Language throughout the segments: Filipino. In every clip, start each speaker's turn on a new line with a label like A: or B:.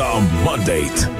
A: The Mandate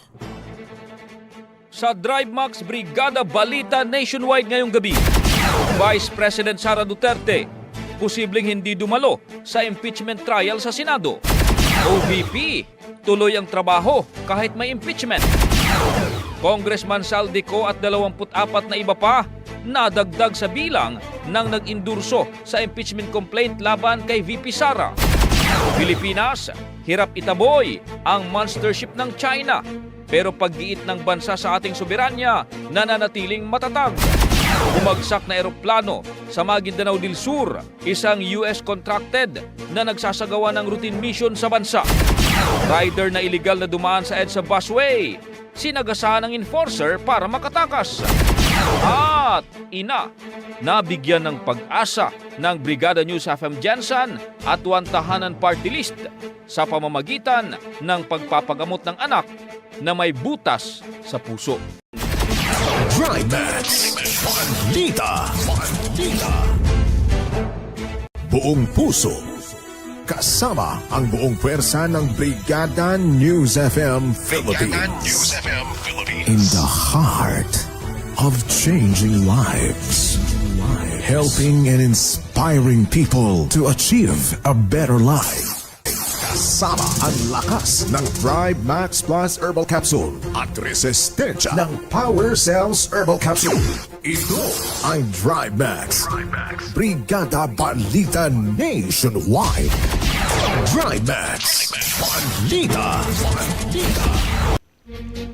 B: Sa Drive Max Brigada Balita Nationwide ngayong gabi, Vice President Sara Duterte, posibleng hindi dumalo sa impeachment trial sa Senado. OVP, tuloy ang trabaho kahit may impeachment. Congressman Saldico at 24 na iba pa nadagdag sa bilang ng nag-indurso sa impeachment complaint laban kay VP Sara. Pilipinas, hirap itaboy ang monstership ng China. Pero paggiit ng bansa sa ating soberanya, nananatiling matatag. Bumagsak na eroplano sa Maguindanao del Sur, isang US contracted na nagsasagawa ng routine mission sa bansa. Rider na illegal na dumaan sa EDSA busway, sinagasahan ng enforcer para makatakas. At ina, nabigyan ng pag-asa ng Brigada News FM Jensen at One Tahanan Party List sa pamamagitan ng pagpapagamot ng anak na may butas sa puso.
A: Drive Max. Balita. Balita. Buong puso. Kasama ang buong pwersa ng Brigada News FM Philippines. In the heart of changing lives. Helping and inspiring people to achieve a better life. Kasama ang lakas ng Thrive Max Plus Herbal Capsule at resistensya ng Power Cells Herbal Capsule. Ito ang Thrive Max. Brigada Balita Nationwide. Thrive Max. Balita. Balita.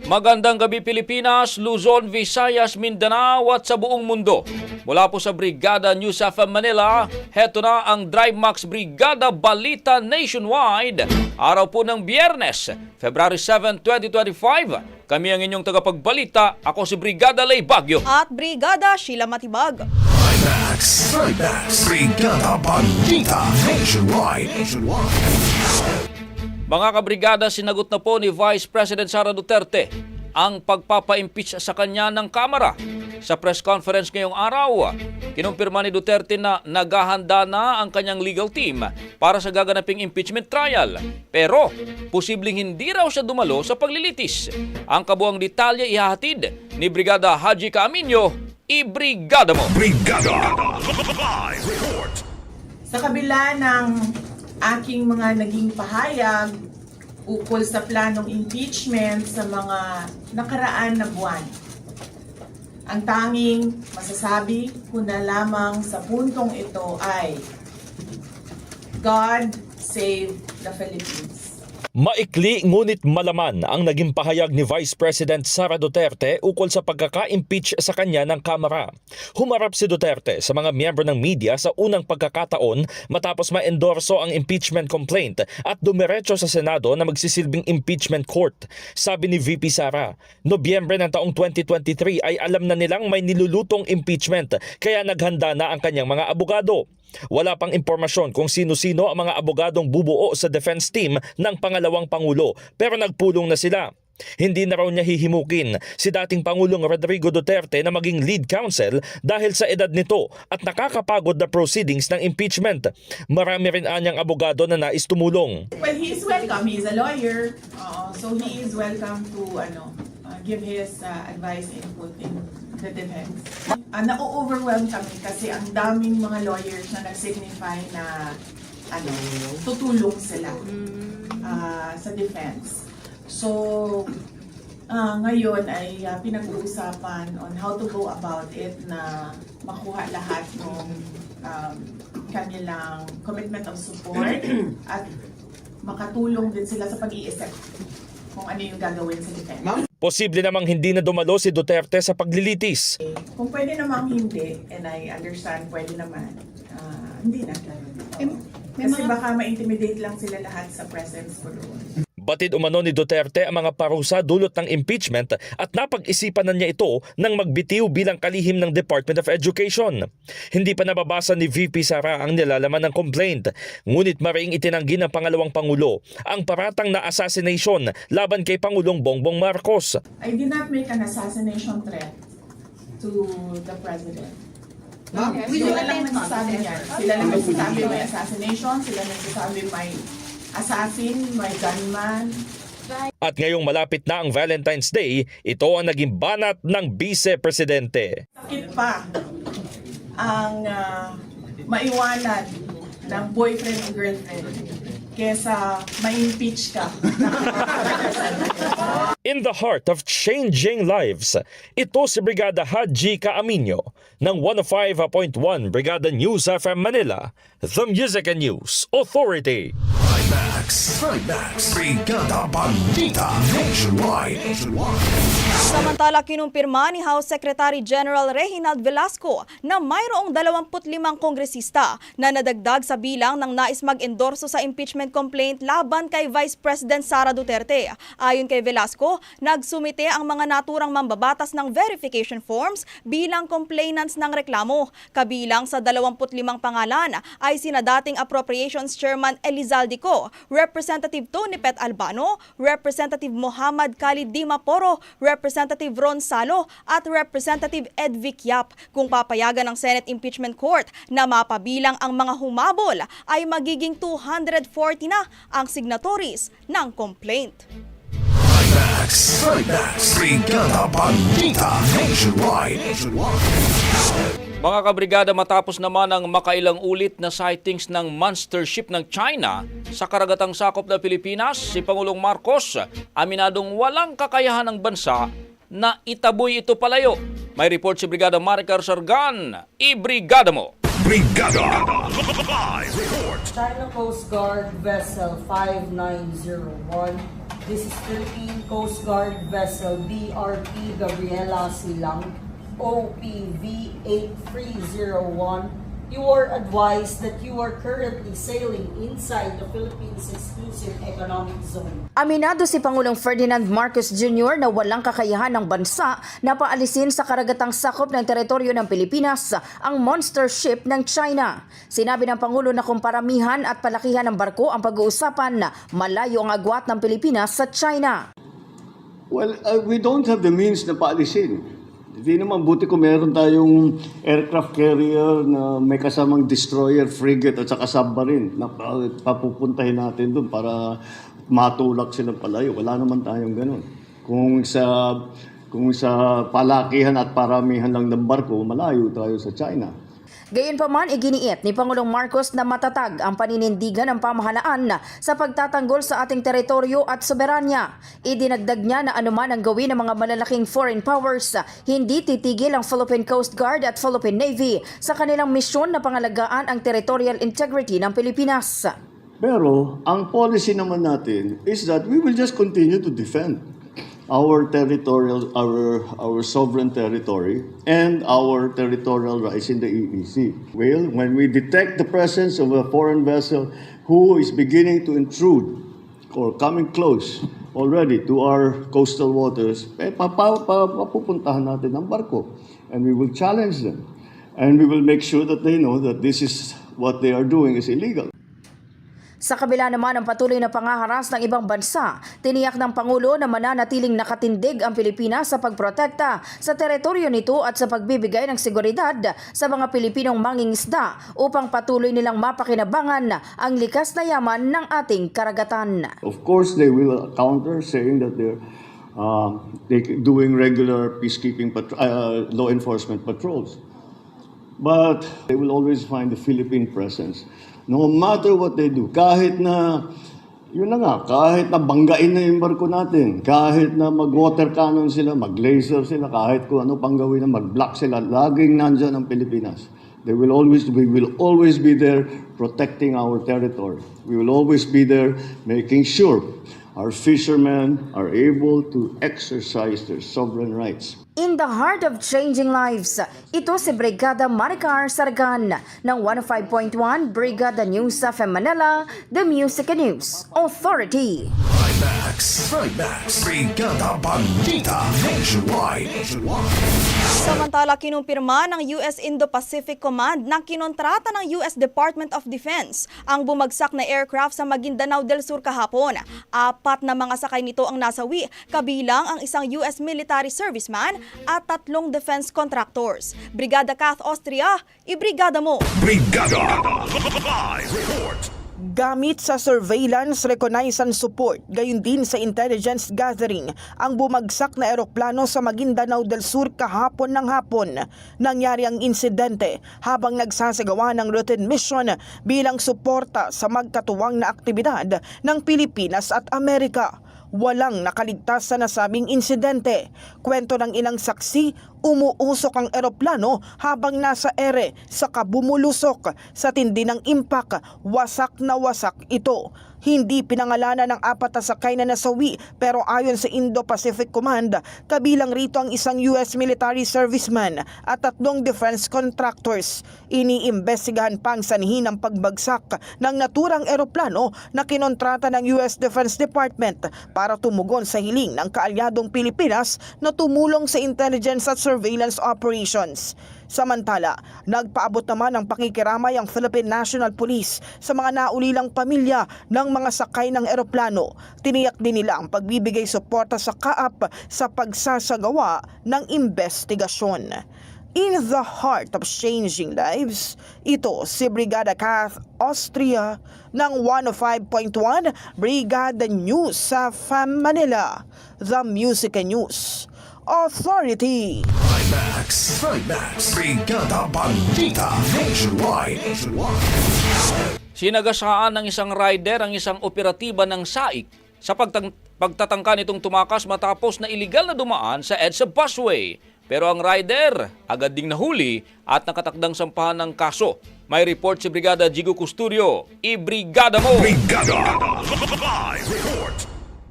B: Magandang gabi Pilipinas, Luzon, Visayas, Mindanao at sa buong mundo. Mula po sa Brigada News of Manila, heto na ang Drive Max Brigada Balita Nationwide. Araw po ng Biyernes, February 7, 2025. Kami ang inyong tagapagbalita. Ako si Brigada Lay Bagyo.
C: At Brigada Sheila Matibag.
A: Max. Brigada Balita Nationwide. Nationwide.
B: Mga kabrigada, sinagot na po ni Vice President Sara Duterte ang pagpapa-impeach sa kanya ng Kamara. Sa press conference ngayong araw, kinumpirma ni Duterte na naghahanda na ang kanyang legal team para sa gaganaping impeachment trial. Pero, posibleng hindi raw siya dumalo sa paglilitis. Ang kabuang detalye ihahatid ni Brigada Haji Caaminyo, i-brigada mo!
A: Brigada.
D: Sa kabila ng aking mga naging pahayag ukol sa planong impeachment sa mga nakaraan na buwan. Ang tanging masasabi ko na lamang sa puntong ito ay God save the Philippines.
E: Maikli ngunit malaman ang naging pahayag ni Vice President Sara Duterte ukol sa pagkaka-impeach sa kanya ng Kamara. Humarap si Duterte sa mga miyembro ng media sa unang pagkakataon matapos ma-endorso ang impeachment complaint at dumiretso sa Senado na magsisilbing impeachment court. Sabi ni VP Sara, Nobyembre ng taong 2023 ay alam na nilang may nilulutong impeachment kaya naghanda na ang kanyang mga abogado. Wala pang impormasyon kung sino-sino ang mga abogadong bubuo sa defense team ng pangalawang pangulo pero nagpulong na sila. Hindi na raw niya hihimukin si dating Pangulong Rodrigo Duterte na maging lead counsel dahil sa edad nito at nakakapagod na proceedings ng impeachment. Marami rin anyang abogado na nais tumulong.
D: Well, he is welcome. He is a lawyer. Uh, so he is welcome to ano, uh, give his uh, advice input in the defense. Uh, na-overwhelm kami kasi ang daming mga lawyers na nag-signify na ano, tutulong sila uh, sa defense. So, uh, ngayon ay uh, pinag-uusapan on how to go about it na makuha lahat ng um, kanilang commitment of support at makatulong din sila sa pag-iisip kung ano yung gagawin sa defense.
E: Posible namang hindi na dumalo si Duterte sa paglilitis.
D: Kung pwede namang hindi, and I understand pwede naman, ah, hindi na. Kasi baka ma-intimidate lang sila lahat sa presence ko doon.
E: Batid umano ni Duterte ang mga parusa dulot ng impeachment at napag-isipan na niya ito nang magbitiw bilang kalihim ng Department of Education. Hindi pa nababasa ni VP Sara ang nilalaman ng complaint, ngunit maring itinanggi ng pangalawang pangulo ang paratang na assassination laban kay Pangulong Bongbong Marcos.
D: I did not make an assassination threat to the president. Sila lang nagsasabi niyan. Sila lang nagsasabi may assassination, sila nagsasabi may assassin, may gunman,
E: At ngayong malapit na ang Valentine's Day, ito ang naging banat ng Vice-Presidente.
D: sakit pa ang ah, maiwanan ng boyfriend o girlfriend kesa ma-impeach ka.
E: In the heart of changing lives, ito si Brigada Haji Caaminyo ng 105.1 Brigada News FM Manila, The Music and News Authority.
A: Thrive Max. Thrive Max. Brigada Balita Nationwide. Nationwide.
C: Samantala, kinumpirma ni House Secretary General Reginald Velasco na mayroong 25 kongresista na nadagdag sa bilang ng nais mag-endorso sa impeachment complaint laban kay Vice President Sara Duterte. Ayon kay Velasco, nagsumite ang mga naturang mambabatas ng verification forms bilang complainants ng reklamo. Kabilang sa 25 pangalan ay sina dating Appropriations Chairman Elizalde Co, Representative Tony Pet Albano, Representative Muhammad Khalid Dimaporo, Representative Ron Salo at Representative Ed Vic Yap. Kung papayagan ng Senate Impeachment Court na mapabilang ang mga humabol ay magiging 240 na ang signatories ng complaint.
A: Max. Nationwide.
B: Mga kabrigada matapos naman ang makailang ulit na sightings ng monster ship ng China sa karagatang sakop ng Pilipinas, si Pangulong Marcos aminadong walang kakayahan ng bansa na itaboy ito palayo. May report si Brigada Maricar Sargan. I-brigada mo!
A: Brigada. Live report.
F: China Coast Guard Vessel 5901. This is Philippine Coast Guard Vessel BRP Gabriela Silang, OPV 8301. You are advised that you are currently sailing inside the Philippines Exclusive Economic Zone.
G: Aminado si Pangulong Ferdinand Marcos Jr. na walang kakayahan ng bansa na paalisin sa karagatang sakop ng teritoryo ng Pilipinas ang monster ship ng China. Sinabi ng Pangulo na kung paramihan at palakihan ng barko ang pag-uusapan, malayo ang agwat ng Pilipinas sa China.
H: Well, uh, we don't have the means na paalisin. Hindi naman, buti kung meron tayong aircraft carrier na may kasamang destroyer, frigate at saka submarine na papupuntahin natin doon para matulak sila palayo. Wala naman tayong ganun. Kung sa kung sa palakihan at paramihan lang ng barko, malayo tayo sa China.
G: Gayunpaman, iginiit ni Pangulong Marcos na matatag ang paninindigan ng pamahalaan sa pagtatanggol sa ating teritoryo at soberanya. Idinagdag niya na anuman ang gawin ng mga malalaking foreign powers, hindi titigil ang Philippine Coast Guard at Philippine Navy sa kanilang misyon na pangalagaan ang territorial integrity ng Pilipinas.
H: Pero ang policy naman natin is that we will just continue to defend our territorial, our our sovereign territory and our territorial rights in the EEZ. Well, when we detect the presence of a foreign vessel who is beginning to intrude or coming close already to our coastal waters, eh, papupuntahan natin ang barko. And we will challenge them. And we will make sure that they know that this is what they are doing is illegal.
G: Sa kabila naman ng patuloy na pangaharas ng ibang bansa, tiniyak ng Pangulo na mananatiling nakatindig ang Pilipinas sa pagprotekta sa teritoryo nito at sa pagbibigay ng seguridad sa mga Pilipinong mangingisda upang patuloy nilang mapakinabangan ang likas na yaman ng ating karagatan.
H: Of course, they will counter saying that they're uh, they doing regular peacekeeping uh, law enforcement patrols. But they will always find the Philippine presence. No matter what they do, kahit na, yun na nga, kahit na banggain na yung barko natin, kahit na mag-water cannon sila, mag-laser sila, kahit kung ano pang gawin na mag-block sila, laging nandyan ang Pilipinas. They will always, we will always be there protecting our territory. We will always be there making sure our fishermen are able to exercise their sovereign rights.
G: In the heart of changing lives, ito si Brigada Maricar Sargan ng 105.1 Brigada News sa Manila, The Music and News Authority.
A: Max. Trimax. Brigada Balita Nationwide.
C: Samantala, kinumpirma ng US Indo-Pacific Command na kinontrata ng US Department of Defense ang bumagsak na aircraft sa Maguindanao del Sur kahapon. Apat na mga sakay nito ang nasawi, kabilang ang isang US military serviceman at tatlong defense contractors. Brigada Kath Austria, ibrigada mo!
A: Brigada. Live report.
I: Gamit sa surveillance, reconnaissance support, gayon din sa intelligence gathering, ang bumagsak na eroplano sa Maguindanao del Sur kahapon ng hapon. Nangyari ang insidente habang nagsasagawa ng routine mission bilang suporta sa magkatuwang na aktibidad ng Pilipinas at Amerika. Walang nakaligtas sa nasabing insidente. Kwento ng ilang saksi, umuusok ang eroplano habang nasa ere sa kabumulusok. Sa tindi ng impact, wasak na wasak ito. Hindi pinangalanan ng apat na sakay na nasawi pero ayon sa Indo-Pacific Command, kabilang rito ang isang US military serviceman at tatlong defense contractors. Iniimbestigahan pa ang sanhi ng pagbagsak ng naturang eroplano na kinontrata ng US Defense Department para tumugon sa hiling ng kaalyadong Pilipinas na tumulong sa intelligence at surveillance operations. Samantala, nagpaabot naman ng pakikiramay ang Philippine National Police sa mga naulilang pamilya ng mga sakay ng eroplano. Tiniyak din nila ang pagbibigay suporta sa kaap sa pagsasagawa ng investigasyon. In the heart of changing lives, ito si Brigada Kath Austria ng 105.1 Brigada News sa FAM Manila, The Music and News Authority.
A: Max, Max, Brigada Balita Nationwide.
B: Sinagasaan ng isang rider ang isang operatiba ng SAIC sa pagtang- pagtatangka nitong tumakas matapos na iligal na dumaan sa EDSA busway. Pero ang rider agad ding nahuli at nakatakdang sampahan ng kaso. May report si Brigada Jigo Custodio. I-brigada mo!
A: Brigada Live Report.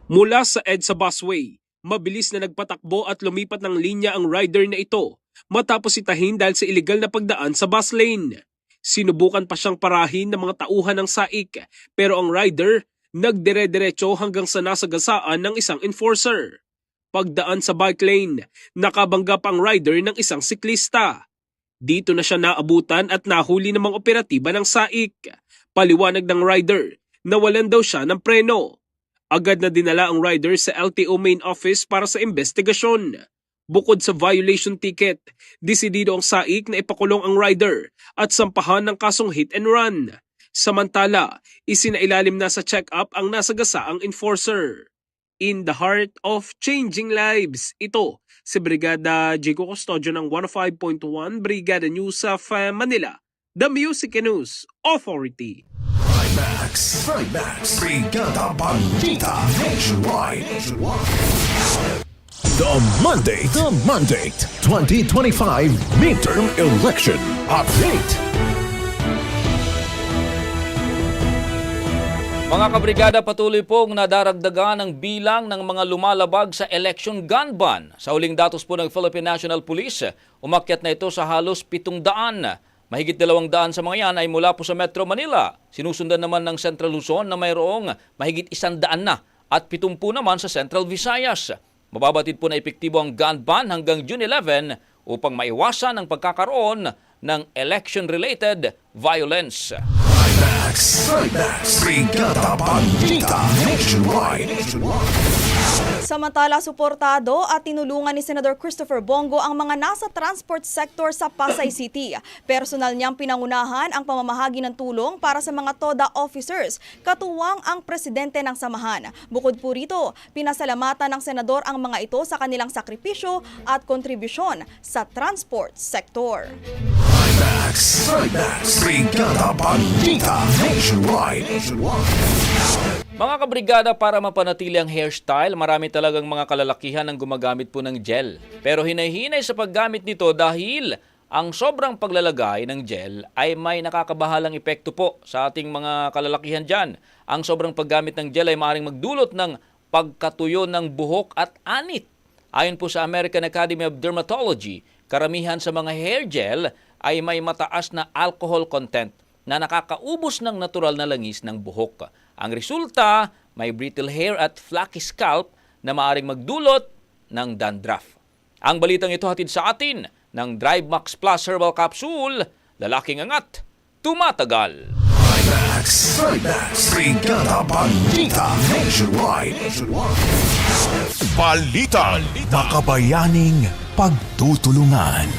J: Mula sa EDSA busway, mabilis na nagpatakbo at lumipat ng linya ang rider na ito matapos itahin dahil sa iligal na pagdaan sa bus lane. Sinubukan pa siyang parahin ng mga tauhan ng saik pero ang rider nagdire-diretso hanggang sa nasagasaan ng isang enforcer. Pagdaan sa bike lane, nakabangga pa ang rider ng isang siklista. Dito na siya naabutan at nahuli ng mga operatiba ng saik. Paliwanag ng rider, nawalan daw siya ng preno. Agad na dinala ang rider sa LTO main office para sa investigasyon. Bukod sa violation ticket, desidido ang SAIC na ipakulong ang rider at sampahan ng kasong hit and run. Samantala, isinailalim na sa check-up ang nasagasaang enforcer. In the heart of changing lives, ito si Brigada Jigo Custodio ng 105.1 Brigada News of Manila, The Music News Authority.
A: Max, Max, Brigada Balita Nationwide. The Monday, the Monday, 2025 midterm election update.
B: Mga kabrigada, patuloy pong nadaragdagan ang bilang ng mga lumalabag sa election gun ban. Sa huling datos po ng Philippine National Police, umakyat na ito sa halos 700. Mahigit dalawang daan sa mga yan ay mula po sa Metro Manila. Sinusundan naman ng Central Luzon na mayroong mahigit isang daan na at pitumpu naman sa Central Visayas. Mababatid po na epektibo ang gun ban hanggang June 11 upang maiwasan ang pagkakaroon ng election-related violence.
A: Max, Max, Brigada Balita Nationwide.
C: Samantala, suportado at tinulungan ni Senador Christopher Bongo ang mga nasa transport sector sa Pasay City. Personal niyang pinangunahan ang pamamahagi ng tulong para sa mga TODA officers, katuwang ang presidente ng samahan. Bukod po rito, pinasalamatan ng senador ang mga ito sa kanilang sakripisyo at kontribusyon sa transport sector.
A: Max, Brigada.
B: Mga kabrigada, para mapanatili ang hairstyle, marami talagang mga kalalakihan ang gumagamit po ng gel. Pero hinay-hinay sa paggamit nito dahil ang sobrang paglalagay ng gel ay may nakakabahalang epekto po sa ating mga kalalakihan dyan. Ang sobrang paggamit ng gel ay maaaring magdulot ng pagkatuyo ng buhok at anit. Ayon po sa American Academy of Dermatology, karamihan sa mga hair gel ay may mataas na alcohol content na nakakaubos ng natural na langis ng buhok. Ang resulta, may brittle hair at flaky scalp na maaring magdulot ng dandruff. Ang balitang ito hatid sa atin ng Drive Max Plus Herbal Capsule, lalaking angat, tumatagal.
A: Max, Max, Brigada Balita Nationwide. Balita, makabayaning pagtutulungan.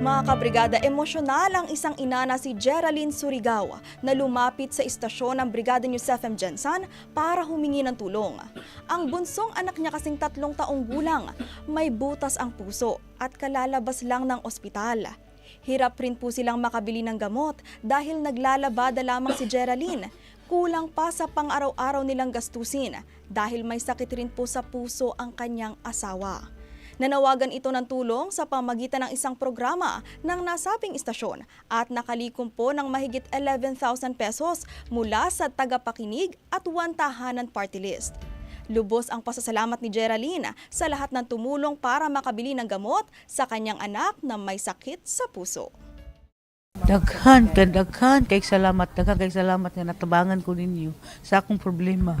C: Mga kabrigada, emosyonal ang isang ina na si Geraldine Surigao na lumapit sa istasyon ng Brigada News FM Jensen para humingi ng tulong. Ang bunsong anak niya kasing tatlong taong gulang, may butas ang puso at kalalabas lang ng ospital. Hirap rin po silang makabili ng gamot dahil naglalabada lamang si Geraldine. Kulang pa sa pang-araw-araw nilang gastusin dahil may sakit rin po sa puso ang kanyang asawa. Nanawagan ito ng tulong sa pamagitan ng isang programa ng nasabing istasyon at nakalikom po ng mahigit 11,000 pesos mula sa tagapakinig at one tahanan party list. Lubos ang pasasalamat ni Geraldine sa lahat ng tumulong para makabili ng gamot sa kanyang anak na may sakit sa puso.
K: Daghan, kay daghan, kay salamat, daghan, kay salamat nga natabangan ko ninyo sa akong problema.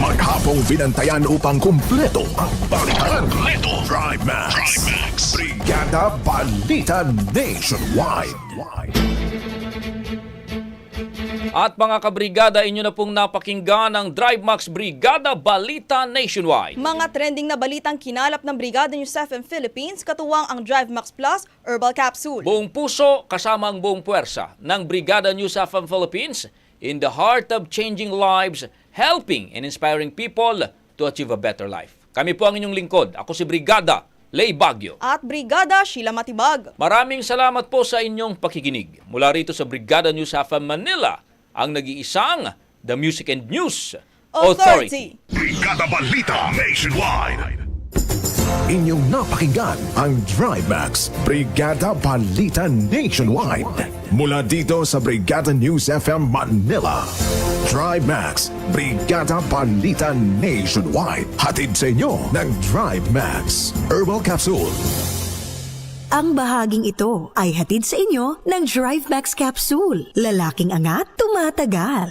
A: Maghapong binantayan upang kumpleto ang balitan. Kompleto. Drive Max. Brigada Balita Nationwide.
B: At mga kabrigada, inyo na pong napakinggan ang Drive Max Brigada Balita Nationwide.
C: Mga trending na balitang kinalap ng Brigada News FM Philippines, katuwang ang Drive Max Plus Herbal Capsule.
B: Buong puso kasama ang buong puwersa ng Brigada News FM Philippines in the heart of changing lives, helping and inspiring people to achieve a better life. Kami po ang inyong lingkod. Ako si Brigada Lay Bagyo.
C: At Brigada Sheila Matibag.
B: Maraming salamat po sa inyong pakikinig. Mula rito sa Brigada News FM Manila, ang nag-iisang The Music and News
C: Authority.
A: Brigada Balita Nationwide. Inyong napakinggan ang Drive Max Brigada Balita Nationwide. Mula dito sa Brigada News FM Manila. Drive Max Brigada Balita Nationwide. Hatid sa inyo ng Drive Max Herbal Capsule.
L: Ang bahaging ito ay hatid sa inyo ng Drive Max Capsule. Lalaking angat, tumatagal.